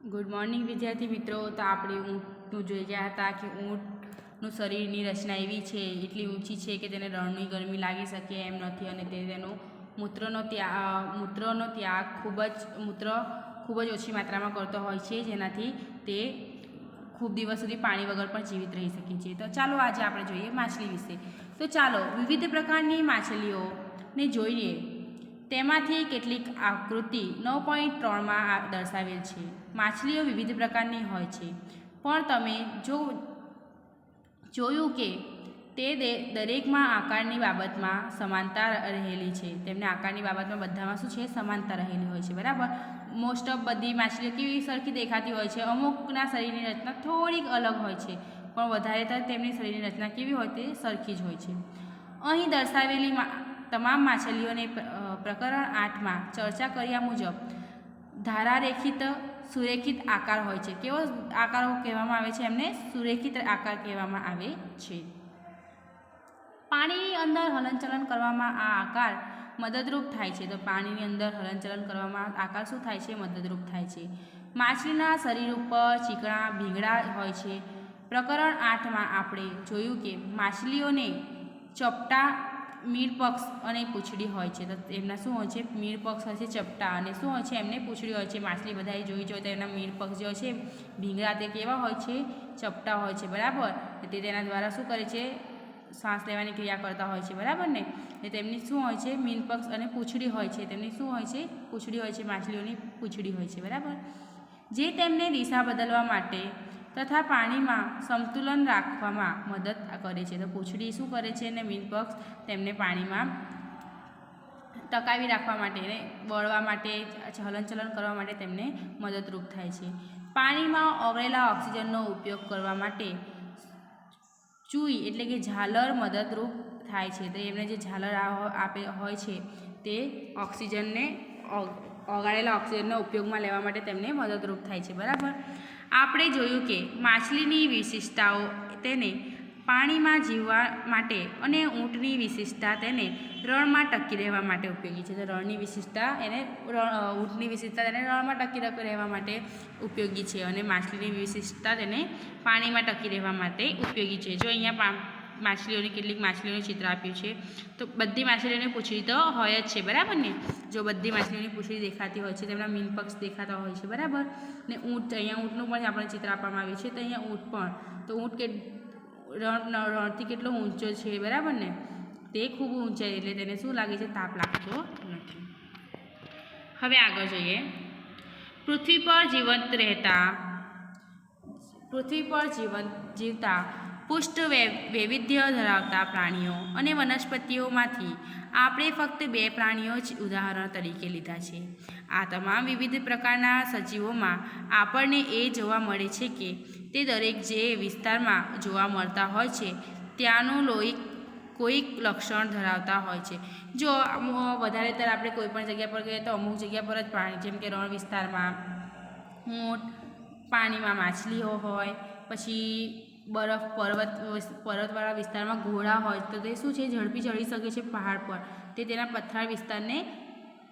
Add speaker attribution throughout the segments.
Speaker 1: Good morning વિદ્યાર્થી મિત્રો. તો આપણે ઊંટનું જોઈ ગયા હતા કે ઊંટનું શરીરની રચના એવી છે, એટલી ઊંચી છે કે તેને રણની ગરમી લાગી શકે એમ નથી અને તે તેનો મૂત્રનો ત્યાગ મૂત્રનો ત્યાગ ખૂબ જ, મૂત્ર ખૂબ જ ઓછી માત્રામાં કરતો હોય છે, જેનાથી તે ખૂબ દિવસ સુધી પાણી વગર પણ જીવિત રહી શકે છે. તો ચાલો આજે આપણે જોઈએ માછલી વિશે. તો ચાલો, વિવિધ પ્રકારની માછલીઓને જોઈએ તેમાંથી કેટલીક આકૃતિ નવ પોઈન્ટ ત્રણમાં દર્શાવેલ છે. માછલીઓ વિવિધ પ્રકારની હોય છે. પણ તમે જો જોયું કે તે દરેકમાં આકારની બાબતમાં સમાનતા રહેલી છે, તેમને આકારની બાબતમાં બધામાં શું છે? સમાનતા રહેલી હોય છે, બરાબર? મોસ્ટ ઓફ બધી માછલીઓ કેવી સરખી દેખાતી હોય છે? અમુકના શરીરની રચના થોડીક અલગ હોય છે, પણ વધારે તો તેમની શરીરની રચના કેવી હોય તે સરખી જ હોય છે. અહીં દર્શાવેલી તમામ માછલીઓને પ્રકરણ આઠમાં ચર્ચા કર્યા મુજબ ધારારેખિત સુરેખિત આકાર હોય છે. કેવો આકારો કહેવામાં આવે છે? એમને સુરેખિત આકાર કહેવામાં આવે છે. પાણીની અંદર હલનચલન કરવામાં આ આકાર મદદરૂપ થાય છે. તો પાણીની અંદર હલનચલન કરવામાં આકાર શું થાય છે? મદદરૂપ થાય છે. માછલીના શરીર ઉપર ચીકણા, ભીંગડા હોય છે. પ્રકરણ આઠમાં આપણે જોયું કે માછલીઓને ચપટા મીરપક્ષ અને પૂંછડી હોય છે. તો એમના શું હોય છે? મીરપક્ષ હોય છે, ચપટા અને શું હોય છે? એમને પૂંછડી હોય છે, માછલી બધાએ જોઈ જોઈએ તો એમના મીરપક્ષ જે હોય છે ભીંગડા તે કેવા હોય છે? ચપટા હોય છે, બરાબર? તે તેના દ્વારા શું કરે છે? શ્વાસ લેવાની ક્રિયા કરતા હોય છે, બરાબર ને? એ તેમની શું હોય છે? મીનપક્ષ અને પૂંછડી હોય છે. તેમની શું હોય છે? પૂંછડી હોય છે, માછલીઓની પૂંછડી હોય છે, બરાબર? જે તેમને દિશા બદલવા માટે તથા પાણીમાં સંતુલન રાખવામાં મદદ કરે છે. તો પૂંછડી શું કરે છે અને મીનપક્ષ તેમને પાણીમાં ટકાવી રાખવા માટે ને બળવા માટે, હલનચલન કરવા માટે તેમને મદદરૂપ થાય છે. પાણીમાં ઓગળેલા ઓક્સિજનનો ઉપયોગ કરવા માટે ચૂઈ એટલે કે ઝાલર મદદરૂપ થાય છે. તો એમને જે ઝાલર આપે હોય છે તે ઓક્સિજનને ઓગ- ઓગાળેલા ઓક્સિજનનો ઉપયોગમાં લેવા માટે તેમને મદદરૂપ થાય છે. બરાબર? આપણે જોયું કે માછલીની વિશિષ્ટતાઓ તેને પાણીમાં જીવવા માટે અને ઊંટની વિશિષ્ટતા તેને રણમાં ટકી રહેવા માટે ઉપયોગી છે. તો રણની વિશિષ્ટતા એને રણ ઊંટની વિશિષ્ટતા તેને રણમાં ટકી રહેવા માટે ઉપયોગી છે અને માછલીની વિશિષ્ટતા તેને પાણીમાં ટકી રહેવા માટે ઉપયોગી છે. જો અહીંયા માછલીઓની કેટલીક માછલીઓનું ચિત્ર આપ્યું છે. તો બધી માછલીઓની પૂછડી તો હોય જ છે, બરાબર ને? જો બધી માછલીઓની પૂંછડી દેખાતી હોય છે, તેમના મીનપક્ષ દેખાતા હોય છે, બરાબર? ને ઊંટ, અહીંયા ઊંટનું પણ આપણને ચિત્ર આપવામાં આવ્યું છે, તો અહીંયા ઊંટ પણ. તો ઊંટ કે, રણ રણથી કેટલો ઊંચો છે, બરાબર ને? તે ખૂબ ઊંચાઈ એટલે તેને શું લાગે છે? તાપ લાગતો નથી. હવે આગળ જોઈએ. પૃથ્વી પર જીવંત રહેતા, પૃથ્વી પર જીવંત, જીવતા પુષ્ટ વૈવિધ્ય ધરાવતા પ્રાણીઓ અને વનસ્પતિઓમાંથી આપણે ફક્ત બે પ્રાણીઓ જ ઉદાહરણ તરીકે લીધા છે. આ તમામ વિવિધ પ્રકારના સજીવોમાં આપણને એ જોવા મળે છે કે તે દરેક જે વિસ્તારમાં જોવા મળતા હોય છે, ત્યાંનું લોહી કોઈક લક્ષણ ધરાવતા હોય છે. જો વધારે તર આપણે કોઈ પણ જગ્યા પર ગઈએ તો અમુક જગ્યા પર જ પ્રાણી, જેમ કે રણ વિસ્તારમાં ઊંટ, પાણીમાં માછલીઓ હોય, પછી બરફ, પર્વત પર્વતવાળા વિસ્તારમાં ઘોડા હોય તો તે શું છે? ઝડપી ચડી શકે છે પહાડ પર. તે તેના પથ્થર વિસ્તારને,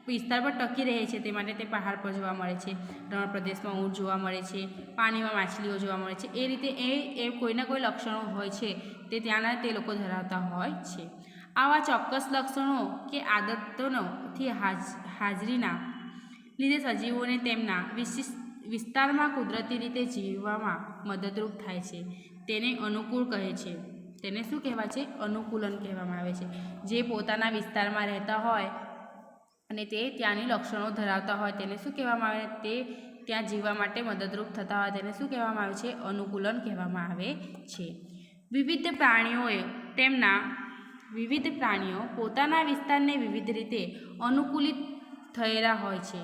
Speaker 1: વિસ્તાર પર ટકી રહે છે. તે માટે તે પહાડ પર જોવા મળે છે. રણ પ્રદેશમાં ઊંટ જોવા મળે છે. પાણીમાં માછલીઓ જોવા મળે છે. એ રીતે એ એ કોઈના કોઈ લક્ષણો હોય છે તે ત્યાંના તે લોકો ધરાવતા હોય છે. આવા ચોક્કસ લક્ષણો કે આદતોનોથી હાજ, હાજરીના લીધે સજીવોને તેમના વિશિષ્ટ વિસ્તારમાં કુદરતી રીતે જીવવામાં મદદરૂપ થાય છે. તેને અનુકૂળ કહે છે. તેને શું કહેવાય છે? અનુકૂલન કહેવામાં આવે છે. જે પોતાના વિસ્તારમાં રહેતા હોય અને તે ત્યાંની લક્ષણો ધરાવતા હોય તેને શું કહેવામાં આવે? તે ત્યાં જીવવા માટે મદદરૂપ થતા હોય તેને શું કહેવામાં આવે છે? અનુકૂલન કહેવામાં આવે છે. વિવિધ પ્રાણીઓએ તેમના વિવિધ પ્રાણીઓ પોતાના વિસ્તારને વિવિધ રીતે અનુકૂલિત થયેલા હોય છે.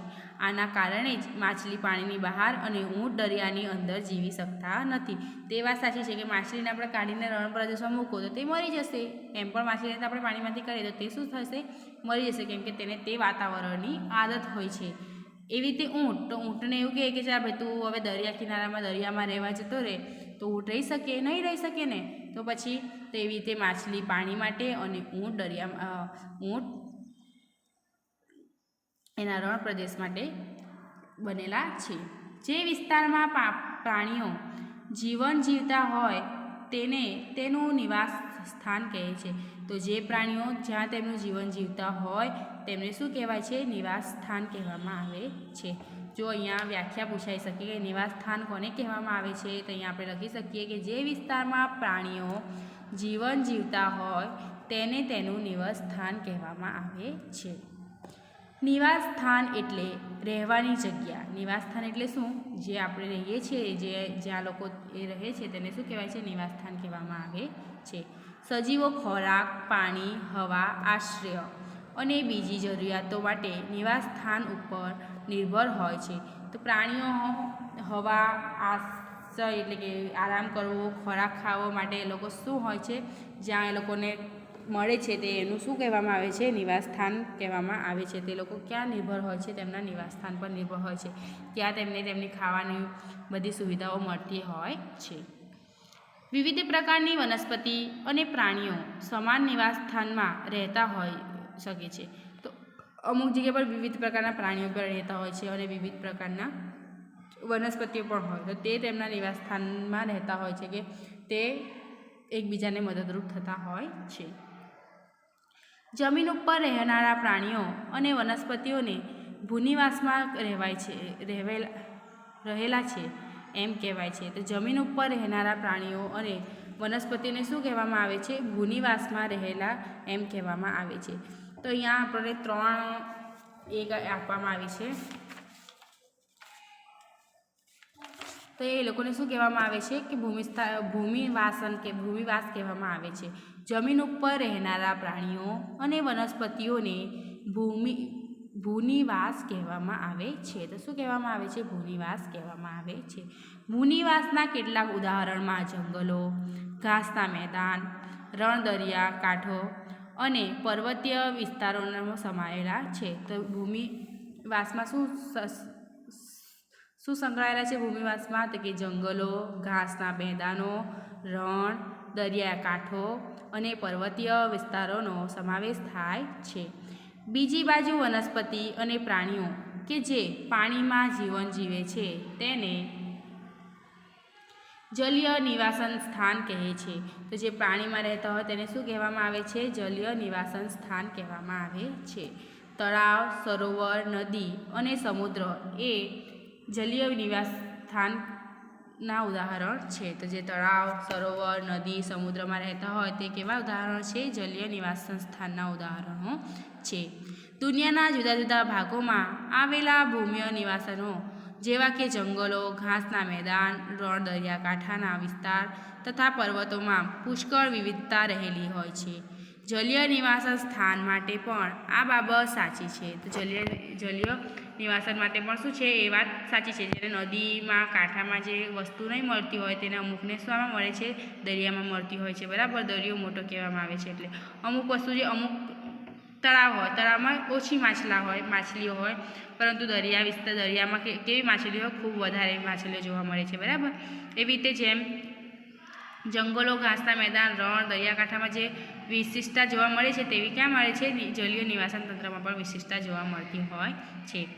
Speaker 1: આના કારણે જ માછલી પાણીની બહાર અને ઊંટ દરિયાની અંદર જીવી શકતા નથી. તે વાત સાચી છે કે માછલીને આપણે કાઢીને રણ પ્રદેશમાં મૂકો તો તે મરી જશે. એમ પણ માછલીને આપણે પાણીમાંથી કરીએ તો તે શું થશે? મરી જશે કેમ કે તેને તે વાતાવરણની આદત હોય છે. એવી રીતે ઊંટ, તો ઊંટને એવું કહે કે ચાલ ભાઈ, તું હવે દરિયા કિનારામાં દરિયામાં રહેવા જતો રહે. તો ઊંટ રહી શકે, નહીં રહી શકે ને? તો પછી તો એવી રીતે માછલી પાણી માટે અને ઊંટ દરિયા ઊંટ એના રણ પ્રદેશ માટે બનેલા છે. જે વિસ્તારમાં પ્રાણીઓ જીવન જીવતા હોય તેને તેનું નિવાસ સ્થાન કહે છે. તો જે પ્રાણીઓ જ્યાં તેમનું જીવન જીવતા હોય તેમને શું કહેવાય છે? નિવાસ સ્થાન કહેવામાં આવે છે. જો અહીંયા વ્યાખ્યા પૂછાઈ શકે કે નિવાસ સ્થાન કોને કહેવામાં આવે છે, તો અહીંયા આપણે લખી શકીએ કે જે વિસ્તારમાં પ્રાણીઓ જીવન જીવતા હોય તેને તેનું નિવાસ સ્થાન કહેવામાં આવે છે. નિવાસ સ્થાન એટલે રહેવાની જગ્યા. નિવાસ સ્થાન એટલે શું? જે આપણે રહીએ છીએ, જે જ્યાં લોકો એ રહે છે તેને શું કહેવાય છે? નિવાસ સ્થાન કહેવામાં આવે છે. સજીવો ખોરાક, પાણી, હવા, આશ્રય અને બીજી જરૂરિયાતો માટે નિવાસ સ્થાન ઉપર નિર્ભર હોય છે. તો પ્રાણીઓ હવા, આશ્રય એટલે કે આરામ કરવો, ખોરાક ખાવા માટે એ લોકો શું હોય છે? જ્યાં એ લોકોને મળે છે તે એનું શું કહેવામાં આવે છે? નિવાસસ્થાન કહેવામાં આવે છે. તે લોકો ક્યાં નિર્ભર હોય છે? તેમના નિવાસ સ્થાન પર નિર્ભર હોય છે. ત્યાં તેમને તેમની ખાવાની બધી સુવિધાઓ મળતી હોય છે. વિવિધ પ્રકારની વનસ્પતિ અને પ્રાણીઓ સમાન નિવાસસ્થાનમાં રહેતા હોય શકે છે. તો અમુક જગ્યા પર વિવિધ પ્રકારના પ્રાણીઓ પણ રહેતા હોય છે અને વિવિધ પ્રકારના વનસ્પતિઓ પણ હોય. તો તે તેમના નિવાસ સ્થાનમાં રહેતા હોય છે કે તે એકબીજાને મદદરૂપ થતા હોય છે. જમીન ઉપર રહેનારા પ્રાણીઓ અને વનસ્પતિઓને ભૂનિવાસમાં રહેવાય છે, રહેવેલા, રહેલા છે એમ કહેવાય છે. તો જમીન ઉપર રહેનારા પ્રાણીઓ અને વનસ્પતિને શું કહેવામાં આવે છે? ભૂનિવાસમાં રહેલા એમ કહેવામાં આવે છે. તો અહીંયા આપણે ત્રણ એક આપવામાં આવી છે. તો એ લોકોને શું કહેવામાં આવે છે? કે ભૂમિસ્થા, ભૂમિવાસન કે ભૂમિવાસ કહેવામાં આવે છે. જમીન ઉપર રહેનારા પ્રાણીઓ અને વનસ્પતિઓને ભૂમિ, ભૂનિવાસ કહેવામાં આવે છે. તો શું કહેવામાં આવે છે? ભૂનિવાસ કહેવામાં આવે છે. ભૂનિવાસના કેટલાક ઉદાહરણમાં જંગલો, ઘાસના મેદાન રણ દરિયા કાંઠો અને પર્વતીય વિસ્તારોનો સમાયેલા છે. તો ભૂમિવાસમાં શું શું સંકળાયેલા છે ભૂમિવાસમાં? તો કે જંગલો, ઘાસના મેદાનો, રણ દરિયા કાંઠો અને પર્વતીય વિસ્તારોનો સમાવેશ થાય છે. બીજી બાજુ વનસ્પતિ અને પ્રાણીઓ કે જે પાણીમાં જીવન જીવે છે તેને જલીય નિવાસન સ્થાન કહે છે. તો જે પાણીમાં રહેતા હોય તેને શું કહેવામાં આવે છે? જલીય નિવાસન સ્થાન કહેવામાં આવે છે. તળાવ, સરોવર, નદી અને સમુદ્ર એ જલીય નિવાસ સ્થાનના ઉદાહરણ છે. તો જે તળાવ, સરોવર, નદી, સમુદ્રમાં રહેતા હોય તે કેવા ઉદાહરણો છે? જલીય નિવાસ સંસ્થાનના ઉદાહરણો છે. દુનિયાના જુદા જુદા ભાગોમાં આવેલા ભૂમિય નિવાસનો જેવા કે જંગલો, ઘાસના મેદાન, રણ દરિયાકાંઠાના વિસ્તાર તથા પર્વતોમાં પુષ્કળ વિવિધતા રહેલી હોય છે. જલીય નિવાસન સ્થાન માટે પણ આ બાબત સાચી છે. તો જલીય જલીય નિવાસન માટે પણ શું છે, એ વાત સાચી છે. જ્યારે નદીમાં, કાંઠામાં જે વસ્તુ નહીં મળતી હોય તેને અમુકને શામાં મળે છે, દરિયામાં મળતી હોય છે. બરાબર, દરિયો મોટો કહેવામાં આવે છે એટલે. અમુક વસ્તુ જે અમુક તળાવ હોય, તળાવમાં ઓછી માછલા હોય, માછલીઓ હોય, પરંતુ દરિયા વિસ્તાર, દરિયામાં કેવી માછલીઓ? ખૂબ વધારે માછલીઓ જોવા મળે છે. બરાબર? એવી રીતે જેમ જંગલો, ઘાસના મેદાન, રણ, દરિયાકાંઠામાં જે વિશિષ્ટતા જોવા મળે છે તેવી ક્યાં મળે છે? જલીય નિવાસન તંત્રમાં પણ વિશિષ્ટતા જોવા મળતી હોય છે.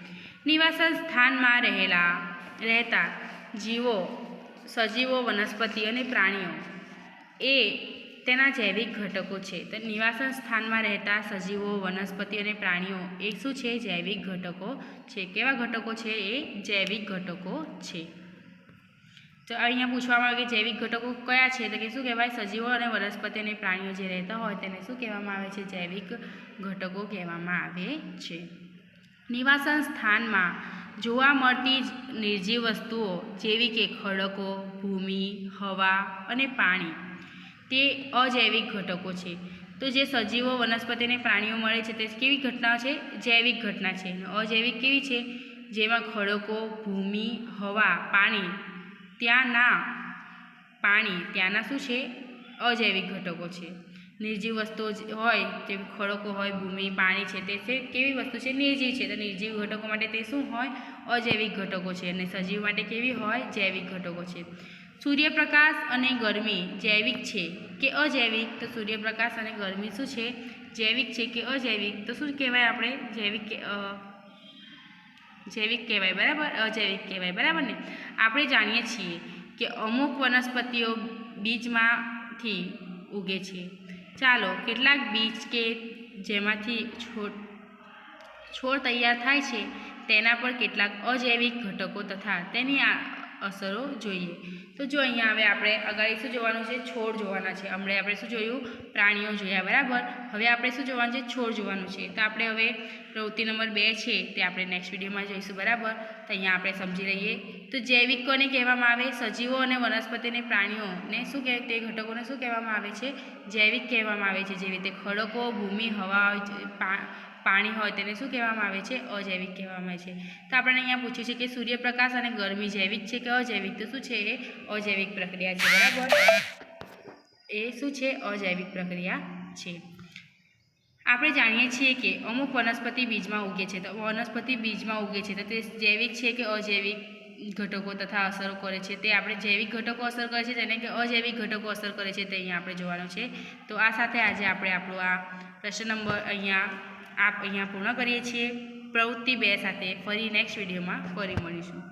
Speaker 1: નિવાસન સ્થાનમાં રહેલા, રહેતા જીવો, સજીવો, વનસ્પતિ અને પ્રાણીઓ એ તેના જૈવિક ઘટકો છે. તો નિવાસન સ્થાનમાં રહેતા સજીવો, વનસ્પતિ અને પ્રાણીઓ એ શું છે? જૈવિક ઘટકો છે. કેવા ઘટકો છે? એ જૈવિક ઘટકો છે. તો અહીંયા પૂછવામાં આવે કે જૈવિક ઘટકો કયા છે? તો કે શું કહેવાય? સજીવો અને વનસ્પતિ અને પ્રાણીઓ જે રહેતા હોય તેને શું કહેવામાં આવે છે? જૈવિક ઘટકો કહેવામાં આવે છે. નિવાસન સ્થાનમાં જોવા મળતી નિર્જીવ વસ્તુઓ જેવી કે ખડકો, ભૂમિ, હવા અને પાણી, તે અજૈવિક ઘટકો છે. તો જે સજીવો, વનસ્પતિ અને પ્રાણીઓ મળે છે તે કેવી ઘટનાઓ છે? જૈવિક ઘટના છે. અજૈવિક કેવી છે? જેમાં ખડકો, ભૂમિ, હવા, પાણી ત્યાંના પાણી, ત્યાંના શું છે? અજૈવિક ઘટકો છે. નિર્જીવ વસ્તુઓ હોય, જેમ ખડકો હોય, ભૂમિ, પાણી છે, તે છે, કેવી વસ્તુ છે? નિર્જીવ છે. તો નિર્જીવ ઘટકો માટે તે શું હોય? અજૈવિક ઘટકો છે. અને સજીવ માટે કેવી હોય? જૈવિક ઘટકો છે. સૂર્યપ્રકાશ અને ગરમી જૈવિક છે કે અજૈવિક? તો સૂર્યપ્રકાશ અને ગરમી શું છે? જૈવિક છે કે અજૈવિક? તો શું કહેવાય આપણે? જૈવિક જૈવિક કહેવાય, બરાબર? અજૈવિક કહેવાય, બરાબર ને? આપણે જાણીએ છીએ કે અમુક વનસ્પતિઓ બીજમાંથી ઉગે છે. ચાલો, કેટલાક બીજ કે જેમાંથી છોડ છોડ તૈયાર થાય છે, તેના પર કેટલાક અજૈવિક ઘટકો તથા તેની અસરો જોઈએ. તો જો અહીંયા હવે આપણે અગાડી શું જોવાનું છે? છોડ જોવાના છે. હમણાં આપણે શું જોયું? પ્રાણીઓ જોયા, બરાબર? હવે આપણે શું જોવાનું છે? છોડ જોવાનું છે. તો આપણે હવે પ્રવૃત્તિ નંબર બે છે તે આપણે નેક્સ્ટ વિડીયોમાં જોઈશું, બરાબર? તો અહીંયા આપણે સમજી લઈએ. તો જૈવિક કોને કહેવામાં આવે, સજીવો અને વનસ્પતિને પ્રાણીઓને શું કહે? તે ઘટકોને શું કહેવામાં આવે છે? જૈવિક કહેવામાં આવે છે. જેવી રીતે ખડકો, ભૂમિ, હવા પાણી હોય તેને શું કહેવામાં આવે છે? અજૈવિક કહેવામાં આવે છે. તો આપણને અહીંયા પૂછ્યું છે કે સૂર્યપ્રકાશ અને ગરમી જૈવિક છે કે અજૈવિક? તો શું છે? એ અજૈવિક પ્રક્રિયા છે, બરાબર? એ શું છે? અજૈવિક પ્રક્રિયા છે. આપણે જાણીએ છીએ કે અમુક વનસ્પતિ બીજમાં ઉગે છે. તો વનસ્પતિ બીજમાં ઉગે છે, તો તે જૈવિક છે કે અજૈવિક ઘટકો તથા અસરો કરે છે? તે આપણે જૈવિક ઘટકો અસર કરે છે તેને કે અજૈવિક ઘટકો અસર કરે છે તે અહીંયા આપણે જોવાનું છે. તો આ સાથે આજે આપણે આપણો આ પ્રશ્ન નંબર અહીંયા આપ અહીંયા પૂર્ણ કરીએ છીએ. પ્રવૃત્તિ બે સાથે ફરી નેક્સ્ટ વિડીયોમાં ફરી મળીશું.